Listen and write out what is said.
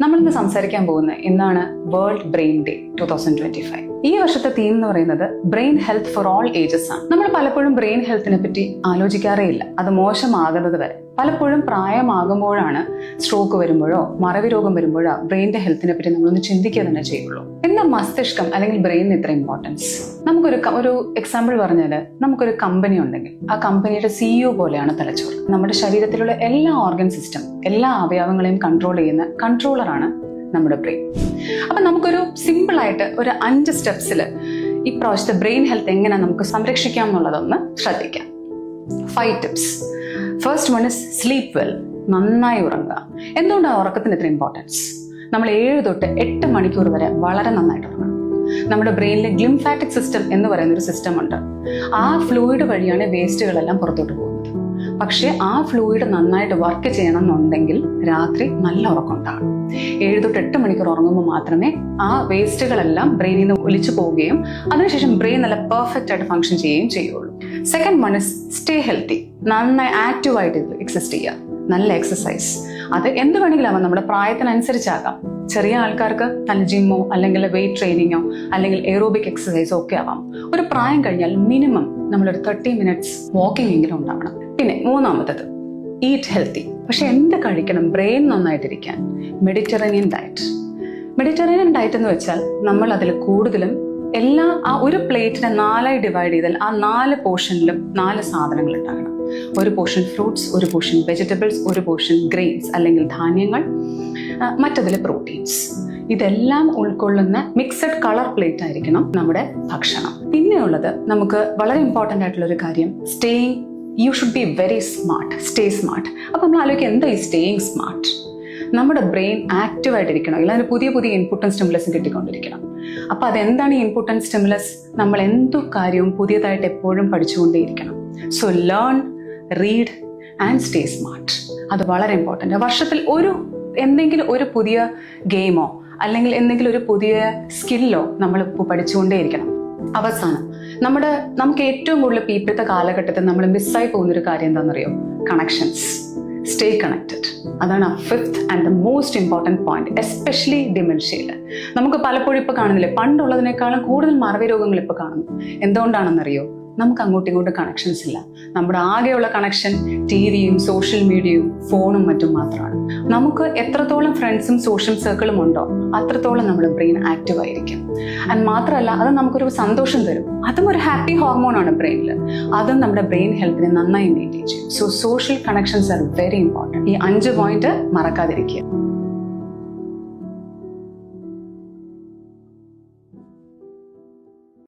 നമ്മളിന്ന് സംസാരിക്കാൻ പോകുന്നത് ഇന്നാണ് world brain day two thousand twenty five ഈ വർഷത്തെ തീം എന്ന് പറയുന്നത് brain health for all ages ആണ്. നമ്മൾ പലപ്പോഴും ബ്രെയിൻ ഹെൽത്തിനെ പറ്റി ആലോചിക്കാറേ ഇല്ല. അത് മോശമാകുന്നത് വരെ. പലപ്പോഴും പ്രായമാകുമ്പോഴാണ് സ്ട്രോക്ക് വരുമ്പോഴോ മറവി രോഗം വരുമ്പോഴോ ബ്രെയിന്റെ ഹെൽത്തിനെ പറ്റി നമ്മളൊന്ന് ചിന്തിക്കുക തന്നെ ചെയ്യുള്ളൂ. എന്താ മസ്തിഷ്കം അല്ലെങ്കിൽ ബ്രെയിനിന് ഇത്ര ഇമ്പോർട്ടൻസ് നമുക്കൊരു ഒരു എക്സാമ്പിൾ പറഞ്ഞാൽ നമുക്കൊരു കമ്പനി ഉണ്ടെങ്കിൽ ആ കമ്പനിയുടെ സിഇഒ പോലെയാണ് തലച്ചോറ്. നമ്മുടെ ശരീരത്തിലുള്ള എല്ലാ ഓർഗൻ സിസ്റ്റം എല്ലാ അവയവങ്ങളെയും കൺട്രോൾ ചെയ്യുന്ന കൺട്രോളറാണ് നമ്മുടെ ബ്രെയിൻ അപ്പൊ നമുക്കൊരു സിമ്പിൾ ആയിട്ട് ഒരു അഞ്ച് സ്റ്റെപ്സിൽ ഈ പ്രാവശ്യത്തെ ബ്രെയിൻ ഹെൽത്ത് എങ്ങനെ നമുക്ക് സംരക്ഷിക്കാം എന്നുള്ളതൊന്ന് ശ്രദ്ധിക്കാം. Five tips first one is sleep well നന്നായി ഉറങ്ങുക. എന്തുകൊണ്ടാണ് ഉറക്കത്തിന് ഇത്ര ഇമ്പോർട്ടൻസ് നമ്മൾ ഏഴ് തൊട്ട് എട്ട് മണിക്കൂർ വരെ വളരെ നന്നായിട്ട് ഉറങ്ങണം. നമ്മുടെ ബ്രെയിനിലെ ഗ്ലിംഫാറ്റിക് സിസ്റ്റം എന്ന് പറയുന്ന ഒരു സിസ്റ്റം ഉണ്ട്. ആ ഫ്ലൂയിഡ് വഴിയാണ് വേസ്റ്റുകളെല്ലാം പുറത്തോട്ട് പോകുന്നത്. പക്ഷേ ആ ഫ്ലൂയിഡ് നന്നായിട്ട് വർക്ക് ചെയ്യണം എന്നുണ്ടെങ്കിൽ രാത്രി നല്ല ഉറക്കം ഉണ്ടാകണം. ഏഴ് തൊട്ട് എട്ട് മണിക്കൂർ ഉറങ്ങുമ്പോൾ മാത്രമേ ആ വേസ്റ്റുകളെല്ലാം ബ്രെയിനിൽ നിന്ന് ഒലിച്ചു പോവുകയും അതിനുശേഷം ബ്രെയിൻ നല്ല പെർഫെക്റ്റ് ആയിട്ട് ഫംഗ്ഷൻ ചെയ്യുകയും ചെയ്യുള്ളൂ second one is stay healthy നന്നായി ആക്റ്റീവായിട്ട് എക്സിസ്റ്റ് ചെയ്യുക. നല്ല എക്സസൈസ് അത് എന്ത് വേണമെങ്കിലും ആവാം. നമ്മുടെ പ്രായത്തിനനുസരിച്ചാകാം. ചെറിയ ആൾക്കാർക്ക് നല്ല ജിമ്മോ അല്ലെങ്കിൽ വെയിറ്റ് ട്രെയിനിങ്ങോ അല്ലെങ്കിൽ എയറോബിക് എക്സസൈസോ ഒക്കെ ആവാം. ഒരു പ്രായം കഴിഞ്ഞാൽ മിനിമം നമ്മളൊരു തേർട്ടി മിനിറ്റ്സ് വാക്കിംഗ് എങ്കിലും ഉണ്ടാവണം. പിന്നെ മൂന്നാമത്തത് ഈറ്റ് ഹെൽത്തി പക്ഷെ എന്ത് കഴിക്കണം? ബ്രെയിൻ നന്നായിട്ടിരിക്കാൻ. മെഡിറ്ററേനിയൻ ഡയറ്റ് മെഡിറ്ററേനിയൻ ഡയറ്റ് എന്ന് വെച്ചാൽ നമ്മൾ അതിൽ കൂടുതലും എല്ലാ ആ ഒരു പ്ലേറ്റിനെ നാലായി ഡിവൈഡ് ചെയ്താൽ ആ നാല് പോർഷനിലും നാല് സാധനങ്ങൾ ഉണ്ടാകണം. ഒരു പോർഷൻ ഫ്രൂട്ട്സ് ഒരു പോർഷൻ വെജിറ്റബിൾസ് ഒരു പോർഷൻ ഗ്രെയിൻസ് അല്ലെങ്കിൽ ധാന്യങ്ങൾ മറ്റതിൽ പ്രോട്ടീൻസ് ഇതെല്ലാം ഉൾക്കൊള്ളുന്ന മിക്സഡ് കളർ പ്ലേറ്റ് ആയിരിക്കണം നമ്മുടെ ഭക്ഷണം. പിന്നെയുള്ളത് നമുക്ക് വളരെ ഇമ്പോർട്ടന്റ് ആയിട്ടുള്ള ഒരു കാര്യം staying you should be very smart stay smart അപ്പം നമ്മൾ ആലോചിക്കുക എന്താ ഈ സ്റ്റേയിങ് സ്മാർട്ട് നമ്മുടെ ബ്രെയിൻ ആക്റ്റീവായിട്ടിരിക്കണം അല്ലെങ്കിൽ അതിന് പുതിയ പുതിയ ഇൻപുട്ടും സ്റ്റിമുലസും കിട്ടിക്കൊണ്ടിരിക്കണം. അപ്പോൾ അതെന്താണ് ഈ ഇൻപുട്ട് ആൻഡ് സ്റ്റിമുലസ് നമ്മൾ എന്തു കാര്യവും പുതിയതായിട്ട് എപ്പോഴും പഠിച്ചുകൊണ്ടേയിരിക്കണം. So learn read and stay smart അത് വളരെ ഇമ്പോർട്ടന്റ് വർഷത്തിൽ ഒരു എന്തെങ്കിലും ഒരു പുതിയ ഗെയിമോ അല്ലെങ്കിൽ എന്തെങ്കിലും ഒരു പുതിയ സ്കില്ലോ നമ്മൾ ഇപ്പോൾ പഠിച്ചുകൊണ്ടേയിരിക്കണം. അവസാനം നമ്മുടെ നമുക്ക് ഏറ്റവും കൂടുതൽ ഇപ്പൊ ഇപ്പോഴത്തെ കാലഘട്ടത്തിൽ നമ്മൾ മിസ്സായി പോകുന്നൊരു കാര്യം എന്താണെന്നറിയോ? കണക്ഷൻസ് സ്റ്റേ കണക്റ്റഡ് അതാണ് ആ fifth and the most important point especially ഡിമെൻഷ്യയിൽ നമുക്ക് പലപ്പോഴും ഇപ്പോൾ കാണുന്നില്ലേ? പണ്ടുള്ളതിനേക്കാളും കൂടുതൽ മറവി രോഗങ്ങൾ ഇപ്പോൾ കാണുന്നു. എന്തുകൊണ്ടാണെന്നറിയോ? നമുക്ക് അങ്ങോട്ടും ഇങ്ങോട്ടും കണക്ഷൻസ് ഇല്ല. നമ്മുടെ ആകെയുള്ള കണക്ഷൻ ടി വിയും സോഷ്യൽ മീഡിയയും ഫോണും മറ്റും മാത്രമാണ്. നമുക്ക് എത്രത്തോളം ഫ്രണ്ട്സും സോഷ്യൽ സർക്കിളും ഉണ്ടോ അത്രത്തോളം നമ്മുടെ ബ്രെയിൻ ആക്റ്റീവ് ആയിരിക്കും. ആൻഡ് മാത്രമല്ല അത് നമുക്കൊരു സന്തോഷം തരും. അതും ഒരു ഹാപ്പി ഹോർമോൺ ആണ് ബ്രെയിനിൽ അതും നമ്മുടെ ബ്രെയിൻ ഹെൽത്തിനെ നന്നായി മെയിന്റെയിൻ ചെയ്യും. So social connections are very important ഈ അഞ്ച് പോയിന്റ് മറക്കാതിരിക്കുക.